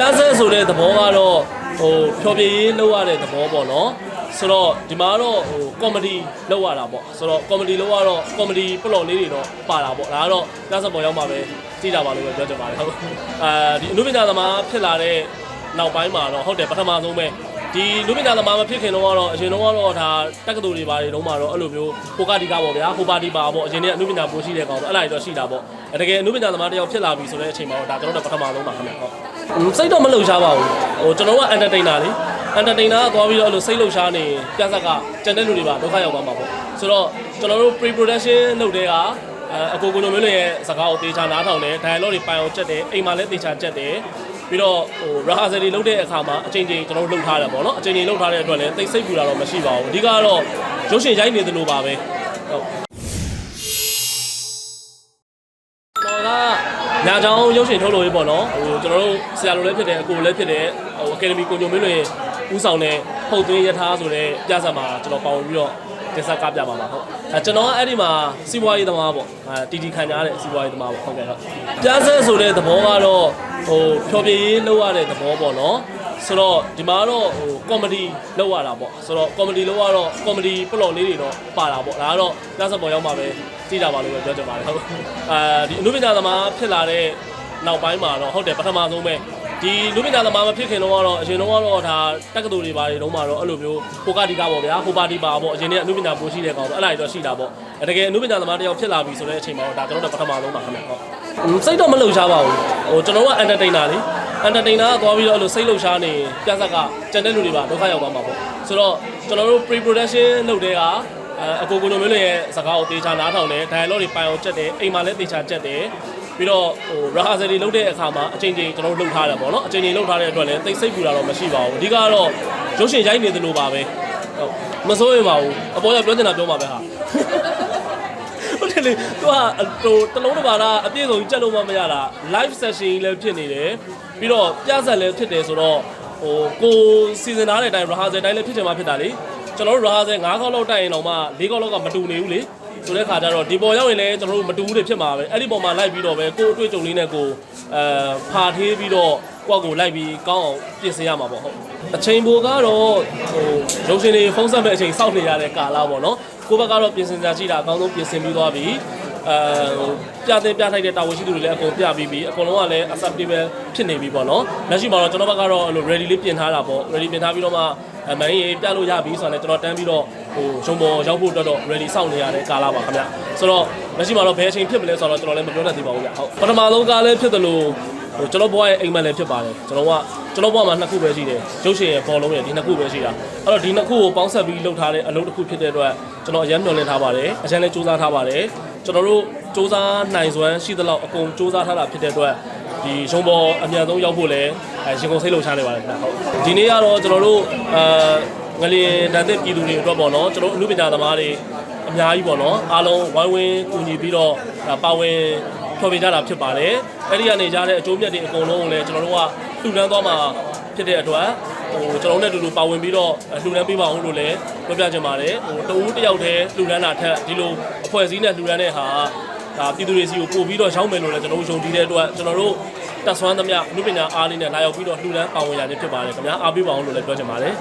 ပြားဆက်ဆိုတဲ့သဘောကတော့ဟိုဖျော်ဖြေရေးလုပ်ရတဲ့သဘောပေါ့နော်ဆိုတော့ဒီမှာကတော့ဟိုကောမဒီလုပ်ရတာပေါ့ဆိုတော့ကောမဒီလုပ်ရတော့ကောမဒီပလော့လေးတွေတော့ပါတာပေါ့ဒါကတော့ပြားဆက်ပေါ်ရောက်မှာပဲကြည့်ကြပါလို့ပဲပြောချင်ပါတယ်ဟုတ်အာဒီအနုပညာသမားဖြစ်လာတဲ့နောက်ပိုင်းမှာတော့ဟုတ်တယ်ပထမဆုံးပဲဒီလူပညာသမားမဖြစ်ခင်တော့ကတော့အရင်တော့ကတော့ဒါတက္ကသိုလ်တွေပါတယ်တော့မှာတော့အဲ့လိုမျိုးဟိုကတိကပေါ့ဗျာဟိုပါတီပါပေါ့အရင်ကအနုပညာပို့ရှိတဲ့ကောင်တော့အဲ့လိုက်တော့ရှိတာပေါ့တကယ်အနုပညာသမားတယောက်ဖြစ်လာပြီဆိုတဲ့အချိန်မှာတော့ဒါကျွန်တော်တို့ပထမဆုံးပါခင်ဗျဟုတ် စိတ်တော့မလှုပ်ရှားပါဘူးဟိုကျွန်တော်က entertainer လေ entertainer ကသွားပြီးတော့အဲ့လိုစိတ်လှုပ်ရှားနေပြဿက်ကကြံတဲ့လူတွေပါဒုက္ခရောက်သွားမှာပေါ့ဆိုတော့ကျွန်တော်တို့ pre production လုပ်တဲ့ကအကိုကိုလိုမျိုးလည်းရဲ့စကားကိုတေချာနားထောင်တယ် dialogue တွေပိုင်အောင်ချက်တယ်အိမ်မှာလည်းတေချာချက်တယ်ပြီးတော့ဟို rehearsal တွေလုပ်တဲ့အခါမှာအချိန်ချင်းကျွန်တော်တို့လုပ်ထားတယ်ပေါ့နော်အချိန်ချင်းလုပ်ထားတဲ့အတွက်လည်းသိစိတ်ပူတာတော့မရှိပါဘူးအဓိကကတော့ရုပ်ရှင်ရိုက်နေသလိုပါပဲ ကညာချောင်းရုပ်ရှင်ထုတ်လို့ရေးပေါ့နော်ဟိုကျွန်တော်တို့ဆရာလိုလည်းဖြစ်တယ်အကိုလည်းဖြစ်တယ်ဟိုအကယ်ဒမီကိုညုံမင်းလွင်ဦးဆောင်တဲ့ဟုတ်သွင်းရထားဆိုတဲ့ပြဿနာမှာကျွန်တော်ပါဝင်ပြီးတော့တင်ဆက်ကားပြပါမှာဟုတ်အဲကျွန်တော်ကအဲ့ဒီမှာစီးပွားရေးသမားပေါ့အဲတီတီခံကြတဲ့စီးပွားရေးသမားပေါ့ဟုတ်ကဲ့ဟုတ်ပြဿနာဆိုတဲ့သဘောကတော့ဟိုဖျော်ဖြေရေးလုပ်ရတဲ့သဘောပေါ့နော်ဆိုတော့ဒီမှာကတော့ဟိုကောမဒီလုပ်ရတာပေါ့ဆိုတော့ကောမဒီလုပ်ရတော့ကောမဒီပလော့လေးတွေတော့ပါတာပေါ့ဒါကတော့ပြဿနာပေါ်ရောက်မှာပဲ ကြည့်ကြပါလို့ပဲပြောချင်ပါတယ်ဟုတ်အာဒီအနုပညာသမားဖြစ်လာတဲ့နောက်ပိုင်းမှာတော့ဟုတ်တယ်ပထမဆုံးပဲဒီလူပညာသမားမဖြစ်ခင်တော့ကတော့အရင်တော့ကတော့ဒါတက္ကသိုလ်တွေပါတယ်တော့မှာတော့အဲ့လိုမျိုးဟိုကတိကပေါ့ဗျာဟိုပါတီပါပေါ့အရင်ကအနုပညာပို့ရှိတဲ့ကောင်တော့အဲ့လိုက်တော့ရှိတာပေါ့တကယ်အနုပညာသမားတယောက်ဖြစ်လာပြီဆိုတဲ့အချိန်မှာတော့ဒါကျွန်တော်တို့ပထမဆုံးပါခင်ဗျဟုတ်စိတ်တော့မလှုပ်ရှားပါဘူးဟိုကျွန်တော်က entertainer လေ entertainer ကသွားပြီးတော့အဲ့လိုစိတ်လှုပ်ရှားနေပြဿက်ကကြံတဲ့လူတွေပါဒုက္ခရောက်သွားမှာပေါ့ဆိုတော့ကျွန်တော်တို့ pre production လုပ်တဲ့က အကိုကိုလိုမျိုးလည်းရဲ့စကားကိုတေချာနားထောင်တယ် dialogue တွေပိုင်အောင်ချက်တယ်အိမ်မှာလည်းတေချာချက်တယ်ပြီးတော့ဟို rehearsal တွေလုပ်တဲ့အခါမှာအချိန်ချင်းကျွန်တော်တို့လုပ်ထားတယ်ပေါ့နော်အချိန်ချင်းလုပ်ထားတဲ့အတွက်လည်းသိစိတ်ပူတာတော့မရှိပါဘူးအဓိကကတော့ရုပ်ရှင်ရိုက်နေသလိုပါပဲဟုတ်မစိုးရင်ပါဘူးအပေါ်ကပြောနေတာပြောမှာပဲဟာဟုတ်တယ်လေသူကဟိုတလုံးတစ်ပါးလားအပြည့်စုံကြက်လို့မှမရတာ live session ကြီးလည်းဖြစ်နေတယ်ပြီးတော့ပြဆက်လည်းဖြစ်တယ်ဆိုတော့ဟိုကိုစီစဉ်ထားတဲ့အတိုင်း rehearsal တိုင်းလည်းဖြစ်ချင်မှဖြစ်တာလေ ကျွန်တော်တို့ rehearsal 9ခေါက်လောက်တိုက်ရင်တော့မှ4ခေါက်လောက်ကမတူနေဘူးလေဆိုတဲ့ခါကျတော့ဒီပေါ်ရောက်ရင်လည်းကျွန်တော်တို့မတူဘူးတွေဖြစ်မှာပဲအဲ့ဒီပေါ်မှာလိုက်ပြီးတော့ပဲကိုယ်အတွေ့အကြုံလေးနဲ့ကိုအဲဖာထေးပြီးတော့ကိုယ့်ကိုလိုက်ပြီးကောင်းအောင်ပြင်ဆင်ရမှာပေါ့ဟုတ်အချိန်ပိုကတော့ဟိုရုပ်ရှင်တွေဖုံးဆက်မဲ့အချိန်စောင့်နေရတဲ့ကာလပေါ့နော်ကိုယ့်ဘက်ကတော့ပြင်ဆင်ကြကြည့်တာအကောင်းဆုံးပြင်ဆင်ပြီးသွားပြီအဲဟိုပြတဲ့ပြထိုက်တဲ့တာဝန်ရှိသူတွေလည်းအကုန်ပြပြီးပြီအကုန်လုံးကလည်း acceptable ဖြစ်နေပြီပေါ့နော်လက်ရှိမှာတော့ကျွန်တော်ဘက်ကတော့အဲ့လို ready လေးပြင်ထားတာပေါ့ ready ပြင်ထားပြီးတော့မှ အမန်ကြီးပြလို့ရပြီဆိုတော့လည်းကျွန်တော်တန်းပြီးတော့ဟိုရုံပေါ်ရောက်ဖို့အတွက်တော့ ready စောင့်နေရတဲ့ကာလပါခင်ဗျဆိုတော့လက်ရှိမှာတော့ဘယ်အချိန်ဖြစ်မလဲဆိုတော့ကျွန်တော်လည်းမပြောတတ်သေးပါဘူးဗျဟုတ်ပထမဆုံးကားလည်းဖြစ်တယ်လို့ဟိုကျွန်တော်ဘွားရဲ့အိမ်မက်လည်းဖြစ်ပါတယ်ကျွန်တော်ကကျွန်တော်ဘွားမှာနှစ်ခုပဲရှိတယ်ရုပ်ရှင်ရဲ့ဘောလုံးရဲ့ဒီနှစ်ခုပဲရှိတာအဲ့တော့ဒီနှစ်ခုကိုပေါင်းဆက်ပြီးလုပ်ထားတဲ့အလုပ်တစ်ခုဖြစ်တဲ့အတွက်ကျွန်တော်အရင်မျှော်လင့်ထားပါတယ်အရင်လည်းစူးစမ်းထားပါတယ်ကျွန်တော်တို့စူးစမ်းနိုင်စွမ်းရှိသလောက်အကုန်စူးစမ်းထားတာဖြစ်တဲ့အတွက် ဒီရုံပေါ်အမြန်ဆုံးရောက်ဖို့လည်းအဲရင်ကုန်စိတ်လှုပ်ရှားနေပါတယ်ခင်ဗျဟုတ်ဒီနေ့ကတော့ကျွန်တော်တို့အာငလျင်တန်တဲ့ပြည်သူတွေအတွက်ပေါ့နော်ကျွန်တော်တို့အမှုပညာသမားတွေအများကြီးပေါ့နော်အားလုံးဝိုင်းဝန်းကူညီပြီးတော့ဒါပါဝင်ဖျော်ဖြေကြတာဖြစ်ပါတယ်အဲ့ဒီကနေကြတဲ့အကျိုးမြတ်တွေအကုန်လုံးကိုလည်းကျွန်တော်တို့ကလှူဒန်းသွားမှာဖြစ်တဲ့အတွက်ဟိုကျွန်တော်တို့နဲ့အတူတူပါဝင်ပြီးတော့လှူဒန်းပေးပါအောင်လို့လည်းပြောပြချင်ပါတယ်ဟိုတဦးတစ်ယောက်တည်းလှူဒန်းတာထက်ဒီလိုအဖွဲ့အစည်းနဲ့လှူဒန်းတဲ့ဟာ ဒါပြည်သူတွေစီကိုပို့ပြီးတော့ရောက်မယ်လို့လည်းကျွန်တော်တို့ယုံကြည်တဲ့အတွက်ကျွန်တော်တို့တက်ဆွမ်းသမျှလူပညာအားလေးနဲ့လာရောက်ပြီးတော့လှူဒန်းပါဝင်ရခြင်းဖြစ်ပါတယ်ခင်ဗျာအားပေးပါအောင်လို့လည်းပြောချင်ပါတယ်